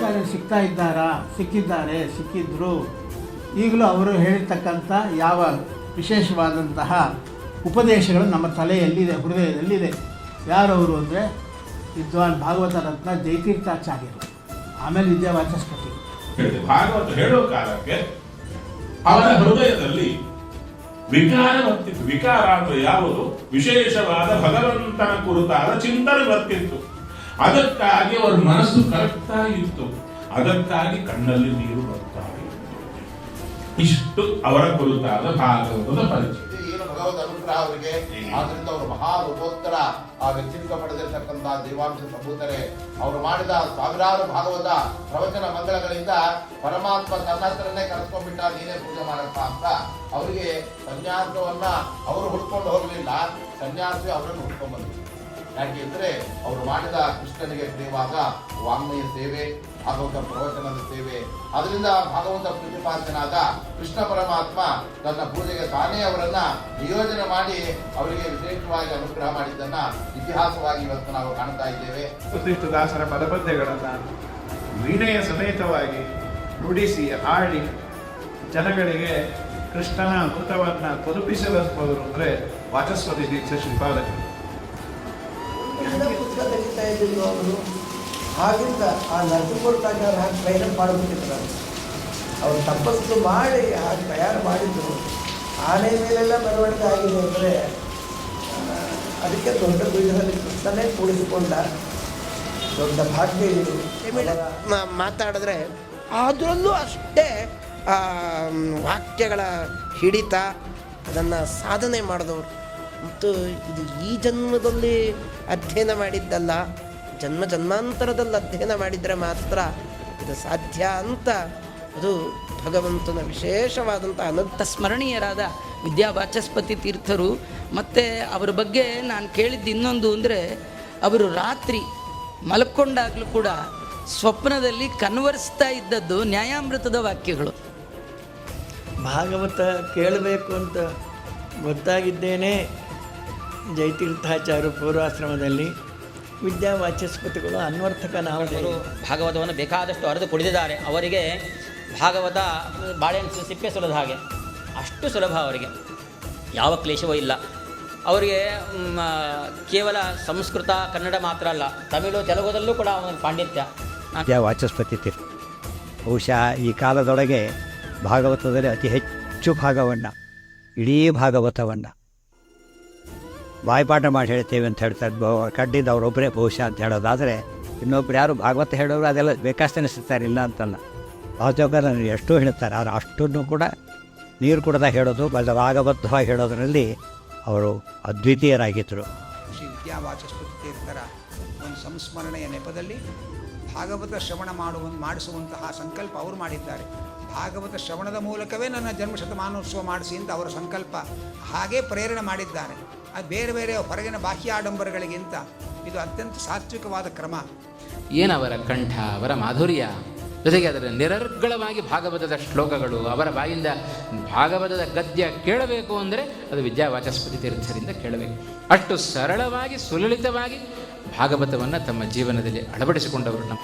ಸಿಗ್ತಾ ಇದ್ದಾರಾ? ಸಿಕ್ಕಿದ್ದಾರೆ, ಸಿಕ್ಕಿದ್ರು. ಈಗಲೂ ಅವರು ಹೇಳಿರ್ತಕ್ಕಂಥ ಯಾವ ವಿಶೇಷವಾದಂತಹ ಉಪದೇಶಗಳು ನಮ್ಮ ತಲೆಯಲ್ಲಿದೆ, ಹೃದಯದಲ್ಲಿದೆ. ಯಾರವರು ಅಂದರೆ ವಿದ್ವಾನ್ ಭಾಗವತ ರತ್ನ ಜಯತೀರ್ಥಾಚಾರ್ಯರು. ಆಮೇಲೆ ವಿದ್ಯಾವಾಚಸ್ಪತಿ. ಭಾಗವತ ಹೇಳೋ ಕಾಲಕ್ಕೆ ಅವರ ಹೃದಯದಲ್ಲಿ ವಿಕಾರ ಬರ್ತಿತ್ತು. ವಿಕಾರ ಅಂದ್ರೆ ಯಾವುದು? ವಿಶೇಷವಾದ ಭಗವಂತನ ಕುರಿತಾದ ಚಿಂತನೆ ಬರ್ತಿತ್ತು. ಅದಕ್ಕಾಗಿ ಅವರ ಮನಸ್ಸು ಕರಗ್ತಾ ಇತ್ತು. ಅದಕ್ಕಾಗಿ ಕಣ್ಣಲ್ಲಿ ನೀರು ಬರ್ತಾ ಇತ್ತು. ಇಷ್ಟು ಅವರ ಕುರಿತಾದ ಭಾಗವತದ ಪರಿಚಯ. ಏನು ಭಗವದ್ ಅನುಗ್ರಹ ಅವರಿಗೆ? ಆದ್ರಿಂದ ಅವರು ಮಹಾರೂಪೋತ್ತರ ಆ ವ್ಯಕ್ತಿತ್ವ ಪಡೆದಿರ್ತಕ್ಕಂಥ ದೇವಾಂಶ ಸಂಭೂತರೆ, ಅವರು ಮಾಡಿದ ಸಾವಿರಾರು ಭಾಗವತ ಪ್ರವಚನ ಮಂಗಳಗಳಿಂದ ಪರಮಾತ್ಮ ತನ್ನ ಹತ್ರನೇ ಕರೆಸ್ಕೊಂಡ್ಬಿಟ್ಟ ನೀನೇ ಪೂಜೆ ಮಾಡಪ್ಪ ಅಂತ ಅವರಿಗೆ ಸನ್ಯಾಸವನ್ನ ಅವರು ಹುಡ್ಕೊಂಡು ಹೋಗಲಿಲ್ಲ. ಸನ್ಯಾಸಿ ಅವರನ್ನು ಹುಡ್ಕೊಂಡ್ ಬಂದ್ರು ಯಾಕೆ ಅಂದ್ರೆ ಅವರು ಮಾಡಿದ ಕೃಷ್ಣನಿಗೆ ಪ್ರಿಯವಾದ ವಾಂಗ್ಮಯ ಸೇವೆ, ಭಾಗವತ ಪ್ರವಚನದ ಸೇವೆ. ಅದರಿಂದ ಭಾಗವತ ಪ್ರತಿಪಾದನಾದ ಕೃಷ್ಣ ಪರಮಾತ್ಮ ತನ್ನ ಪೂಜೆಗೆ ತಾನೇ ಅವರನ್ನ ನಿಯೋಜನೆ ಮಾಡಿ ಅವರಿಗೆ ವಿಶೇಷವಾಗಿ ಅನುಗ್ರಹ ಮಾಡಿದ್ದನ್ನ ಇತಿಹಾಸವಾಗಿ ಇವತ್ತು ನಾವು ಕಾಣ್ತಾ ಇದ್ದೇವೆ. ದಾಸರ ಪದಪದ್ಯಗಳನ್ನ ವೀಣೆಯ ಸಮೇತವಾಗಿ ನುಡಿಸಿ ಹಾಡಿ ಜನಗಳಿಗೆ ಕೃಷ್ಣನ ಅಮೃತವನ್ನು ತಲುಪಿಸಲು ಅಂದರೆ ವಾಚಸ್ವತಿ ದೀಕ್ಷ ಶ್ರೀಪಾದಕರು ಇದ್ದಿದ್ದು ಅವರು. ಹಾಗಿಂದ ಆ ನರಸಿಂಹರಾಜರು ಹಾಗೆ ಪ್ರಯತ್ನ ಮಾಡಿಬಿಟ್ಟಿದ್ರು. ಅವರು ತಪಸ್ಸು ಮಾಡಿ ಹಾಗೆ ತಯಾರು ಮಾಡಿದ್ರು. ಆನೆ ಮೇಲೆಲ್ಲ ಮೆರವಣಿಗೆ ಆಗಿದೆ ಅಂದರೆ ಅದಕ್ಕೆ ದೊಡ್ಡ ಬೀಜದಲ್ಲಿ ಕೃಷ್ಣನೇ ಕೂಡಿಸಿಕೊಂಡ ದೊಡ್ಡ ಭಾಗ್ಯ ಇದು. ಮಾತಾಡಿದ್ರೆ ಅದರಲ್ಲೂ ಅಷ್ಟೇ ಆ, ವಾಕ್ಯಗಳ ಹಿಡಿತ ಅದನ್ನು ಸಾಧನೆ ಮಾಡಿದವರು. ಮತ್ತು ಇದು ಈ ಜನ್ಮದಲ್ಲಿ ಅಧ್ಯಯನ ಮಾಡಿದ್ದಲ್ಲ, ಜನ್ಮ ಜನ್ಮಾಂತರದಲ್ಲಿ ಅಧ್ಯಯನ ಮಾಡಿದರೆ ಮಾತ್ರ ಇದು ಸಾಧ್ಯ ಅಂತ. ಅದು ಭಗವಂತನ ವಿಶೇಷವಾದಂಥ ಅನಂತ ಸ್ಮರಣೀಯರಾದ ವಿದ್ಯಾವಾಚಸ್ಪತಿ ತೀರ್ಥರು ಮತ್ತು ಅವರ ಬಗ್ಗೆ ನಾನು ಕೇಳಿದ್ದು ಇನ್ನೊಂದು ಅಂದರೆ, ಅವರು ರಾತ್ರಿ ಮಲ್ಕೊಂಡಾಗಲೂ ಕೂಡ ಸ್ವಪ್ನದಲ್ಲಿ ಕನ್ವರ್ಸ್ತಾ ಇದ್ದದ್ದು ನ್ಯಾಯಾಮೃತದ ವಾಕ್ಯಗಳು. ಭಾಗವತ ಕೇಳಬೇಕು ಅಂತ ಗೊತ್ತಾಗಿದ್ದೇನೆ. ಜಯತೀರ್ಥಾಚಾರ್ಯ ಪೂರ್ವಾಶ್ರಮದಲ್ಲಿ ವಿದ್ಯಾವಾಚಸ್ಪತಿಗಳು ಅನ್ವರ್ಥಕ ನಾಮಧೇಯ ಅವರು ಭಾಗವತವನ್ನು ಬೇಕಾದಷ್ಟು ಅರೆದು ಕುಡಿದಿದ್ದಾರೆ ಅವರಿಗೆ ಭಾಗವತ ಬಾಳೆಹಣ್ಣು ಸಿಪ್ಪೆ ಸುಲಭ ಹಾಗೆ. ಅಷ್ಟು ಸುಲಭ ಅವರಿಗೆ. ಯಾವ ಕ್ಲೇಶವೂ ಇಲ್ಲ. ಅವರಿಗೆ ಕೇವಲ ಸಂಸ್ಕೃತ ಕನ್ನಡ ಮಾತ್ರ ಅಲ್ಲ ತಮಿಳು ತೆಲುಗುದಲ್ಲೂ ಕೂಡ ಅವನ ಪಾಂಡಿತ್ಯ. ವಾಚಸ್ಪತಿ ತೀರ್ಥ ಬಹುಶಃ ಈ ಕಾಲದೊಳಗೆ ಭಾಗವತದಲ್ಲಿ ಅತಿ ಹೆಚ್ಚು ಭಾಗವನ್ನು ಇಡೀ ಭಾಗವತವನ್ನು ಬಾಯ್ಪಾಠ ಮಾಡಿ ಹೇಳ್ತೇವೆ ಅಂತ ಹೇಳ್ತಾರೆ. ಕಡ್ಡಿದ್ದು ಅವರೊಬ್ಬರೇ ಬಹುಶಃ ಅಂತ ಹೇಳೋದಾದರೆ ಇನ್ನೊಬ್ರು ಯಾರು ಭಾಗವತ ಹೇಳೋರು ಅದೆಲ್ಲ ಬೇಕಷ್ಟು ಅನಿಸ್ತಾರೆ ಇಲ್ಲ ಅಂತಲ್ಲ. ಭಾಗವತ ಎಷ್ಟೋ ಹೇಳ್ತಾರೆ, ಆದರೆ ಅಷ್ಟನ್ನು ಕೂಡ ನೀರು ಕುಡ್ದ ಹೇಳೋದು ಬಲ್ಲ ರಾಗಬದ್ಧವಾಗಿ ಹೇಳೋದರಲ್ಲಿ ಅವರು ಅದ್ವಿತೀಯರಾಗಿದ್ದರು ಶ್ರೀ ವಿದ್ಯಾವಾಚಸ್ಪತಿ ತೀರ್ಥರ ಒಂದು ಸಂಸ್ಮರಣೆಯ ನೆಪದಲ್ಲಿ ಭಾಗವತ ಶ್ರವಣ ಮಾಡುವ, ಮಾಡಿಸುವಂತಹ ಸಂಕಲ್ಪ ಅವರು ಮಾಡಿದ್ದಾರೆ. ಭಾಗವತ ಶ್ರವಣದ ಮೂಲಕವೇ ನನ್ನ ಜನ್ಮ ಶತಮಾನೋತ್ಸವ ಮಾಡಿಸಿ ಅಂತ ಅವರ ಸಂಕಲ್ಪ. ಹಾಗೇ ಪ್ರೇರಣೆ ಮಾಡಿದ್ದಾರೆ. ಅದು ಬೇರೆ ಬೇರೆ ಹೊರಗಿನ ಬಾಹ್ಯ ಆಡಂಬರಗಳಿಗಿಂತ ಇದು ಅತ್ಯಂತ ಸಾತ್ವಿಕವಾದ ಕ್ರಮ. ಏನವರ ಕಂಠ, ಅವರ ಮಾಧುರ್ಯ? ಜೊತೆಗೆ ಅದರ ನಿರರ್ಗಳವಾಗಿ ಭಾಗವತದ ಶ್ಲೋಕಗಳು ಅವರ ಬಾಯಿಂದ ಭಾಗವತದ ಗದ್ಯ ಕೇಳಬೇಕು ಅಂದರೆ ಅದು ವಿದ್ಯಾವಾಚಸ್ಪತಿ ತೀರ್ಥರಿಂದ ಕೇಳಬೇಕು. ಅಷ್ಟು ಸರಳವಾಗಿ, ಸುಲಲಿತವಾಗಿ ಭಾಗವತವನ್ನು ತಮ್ಮ ಜೀವನದಲ್ಲಿ ಅಳವಡಿಸಿಕೊಂಡವರು ನಮ್ಮ